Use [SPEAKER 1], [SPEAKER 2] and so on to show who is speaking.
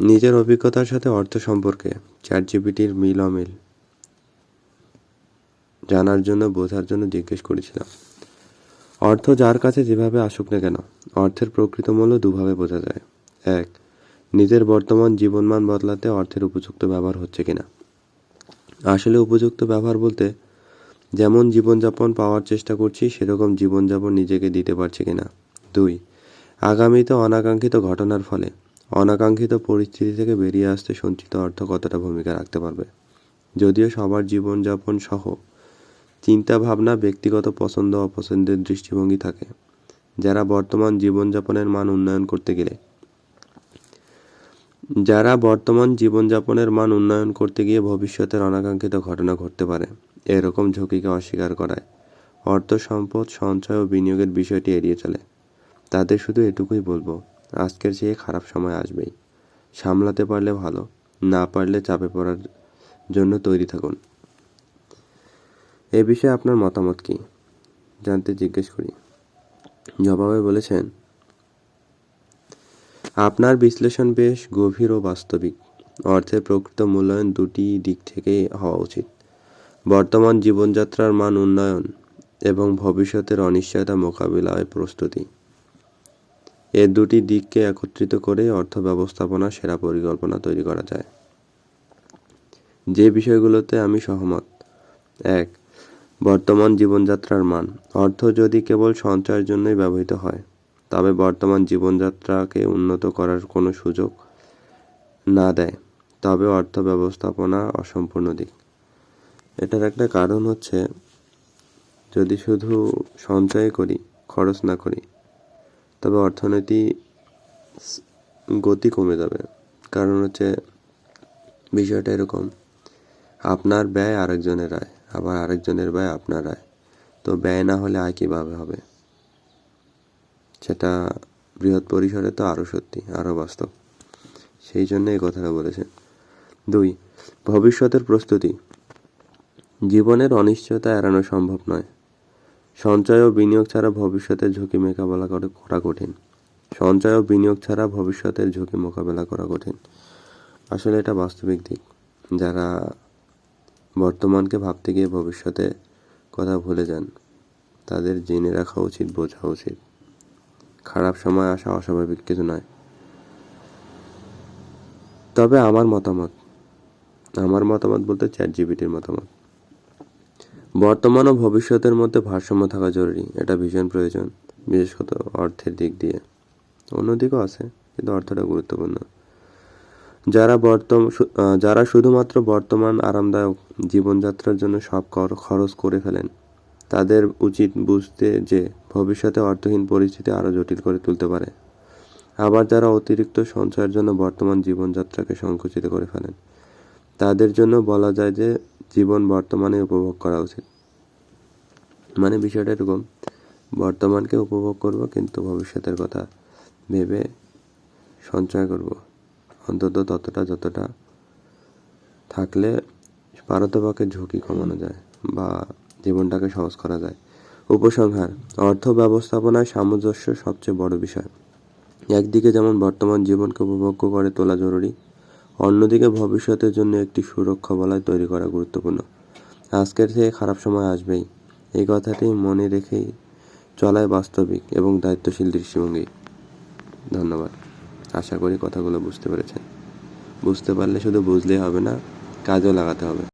[SPEAKER 1] নিজের অভিজ্ঞতার সাথে অর্থ সম্পর্কে চ্যাট জিপিটির মিল অমিল জানার জন্য, বোঝার জন্য জিজ্ঞেস করেছিলাম। অর্থ যার কাছে যেভাবে আসুক না কেন, অর্থের প্রকৃত মূল্য দুভাবে বোঝা যায়। এক, নিজের বর্তমান জীবনমান বদলাতে অর্থের উপযুক্ত ব্যবহার হচ্ছে কিনা। আসলে উপযুক্ত ব্যবহার বলতে যেমন জীবনযাপন পাওয়ার চেষ্টা করছি, সেরকম জীবনযাপন নিজেকে দিতে পারছি কিনা। দুই, আগামীতে অনাকাঙ্ক্ষিত ঘটনার ফলে অনাকাঙ্ক্ষিত পরিস্থিতি থেকে বেরিয়ে আসতে সঞ্চিত অর্থ কতটা ভূমিকা রাখতে পারবে? যদিও সবার জীবনযাপন সহ চিন্তা ভাবনা ব্যক্তিগত পছন্দ অপছন্দের দৃষ্টিভঙ্গি থাকে, যারা বর্তমান জীবনযাপনের মান উন্নয়ন করতে গেলে। যারা বর্তমান জীবনযাপনের মান উন্নয়ন করতে গিয়ে ভবিষ্যতের অনাকাঙ্ক্ষিত ঘটনা ঘটতে পারে, এরকম ঝুঁকিকে অস্বীকার করায় অর্থ সম্পদ, সঞ্চয় ও বিনিয়োগের বিষয়টি এড়িয়ে চলে। তাদের শুধু এটুকুই বলব আজকের চেয়ে খারাপ সময় আসবেই। সামলাতে পারলে ভালো, না পারলে চাপে পড়ার জন্য তৈরি থাকুন। এ বিষয়ে আপনার মতামত কি? জানতে জিজ্ঞেস করি। জবাবে বলেছেন, আপনার বিশ্লেষণ বেশ গভীর ও বাস্তবিক। অর্থের প্রকৃত মূল্যায়ন দুটি দিক থেকে হওয়া উচিত। বর্তমান জীবনযাত্রার মান উন্নয়ন এবং ভবিষ্যতের অনিশ্চয়তা মোকাবিলায় প্রস্তুতি। এ দুটি দিককে একত্রিত করে অর্থ ব্যবস্থাপনা, সেরা পরিকল্পনা তৈরি করা যায়। যে বিষয়গুলোতে আমি সহমত, এক, বর্তমান জীবনযাত্রার মান। অর্থ যদি কেবল সঞ্চয়ের জন্যই ব্যবহৃত হয়, তবে বর্তমান জীবনযাত্রাকে উন্নত করার কোনো সুযোগ না দেয়। তবে অর্থ ব্যবস্থাপনা অসম্পূর্ণ দিক। এটার একটা কারণ হচ্ছে, যদি শুধু সঞ্চয় করি, খরচ না করি তবে অর্থনীতি গতি কমে যাবে। কারণ হচ্ছে বিষয়টা এরকম, আপনার ব্যয় আরেকজনের আয় আবার আরেকজনের ব্যয় আপনার আয় তো ব্যয় না হলে আয় কীভাবে হবে? সেটা বৃহৎ পরিসরে তো আরও সত্যি, আরও বাস্তব। সেই জন্য এই কথাটা বলেছেন। দুই, ভবিষ্যতের প্রস্তুতি। জীবনের অনিশ্চয়তা এড়ানো সম্ভব নয়। সঞ্চয় ও বিনিয়োগ ছাড়া ভবিষ্যতের ঝুঁকি মোকাবেলা করে কঠিন। সঞ্চয় ও বিনিয়োগ ছাড়া ভবিষ্যতের ঝুঁকি মোকাবেলা করা কঠিন। আসলে এটা বাস্তবিক দিক। যারা বর্তমানকে ভাবতে গিয়ে ভবিষ্যতে কথা ভুলে যান, তাদের জেনে রাখা উচিত, বোঝা উচিত। খারাপ সময় আসা অস্বাভাবিক কিছু নয়। তবে আমার মতামত আমার মতামত বলতে চ্যাট জিবিটির মতামত। বর্তমান ও ভবিষ্যতের মধ্যে ভারসাম্য থাকা জরুরি এটা ভীষণ প্রয়োজন বিশেষত অর্থের দিক দিয়ে। অন্যদিকও আছে কিন্তু অর্থটা গুরুত্বপূর্ণ। যারা বর্তম শু- আহ, যারা শুধুমাত্র বর্তমান আরামদায়ক জীবনযাত্রার জন্য সব খরচ করে ফেলেন তাদের উচিত বুঝতে যে ভবিষ্যতে অর্থহীন পরিস্থিতি আরও জটিল করে তুলতে পারে। আবার যারা অতিরিক্ত সঞ্চয়ের জন্য বর্তমান জীবনযাত্রাকে সংকুচিত করে ফেলেন তাদের জন্য বলা যায় যে জীবন বর্তমানে উপভোগ করা উচিত। মানে বিষয়টা এরকম, বর্তমানকে উপভোগ করব কিন্তু ভবিষ্যতের কথা ভেবে সঞ্চয় করব। অন্তত ততটা যতটা থাকলে পারতপক্ষে ঝুঁকি কমানো যায় বা জীবনটাকে সহজ করা যায়। উপসংহার, অর্থ ব্যবস্থাপনায় সামঞ্জস্য সবচেয়ে বড় বিষয়। একদিকে যেমন বর্তমান জীবনকে উপভোগ্য করে তোলা জরুরি অন্যদিকে ভবিষ্যতের জন্য একটি সুরক্ষা বলয় তৈরি করা গুরুত্বপূর্ণ। আজকের থেকে খারাপ সময় আসবেই। এই কথাটি মনে রেখেই চলায় বাস্তবিক এবং দায়িত্বশীল দৃষ্টিভঙ্গি। ধন্যবাদ। আশা করি কথাগুলো বুঝতে পেরেছেন। বুঝতে পারলে শুধু বুঝলেই হবে না, কাজেও লাগাতে হবে।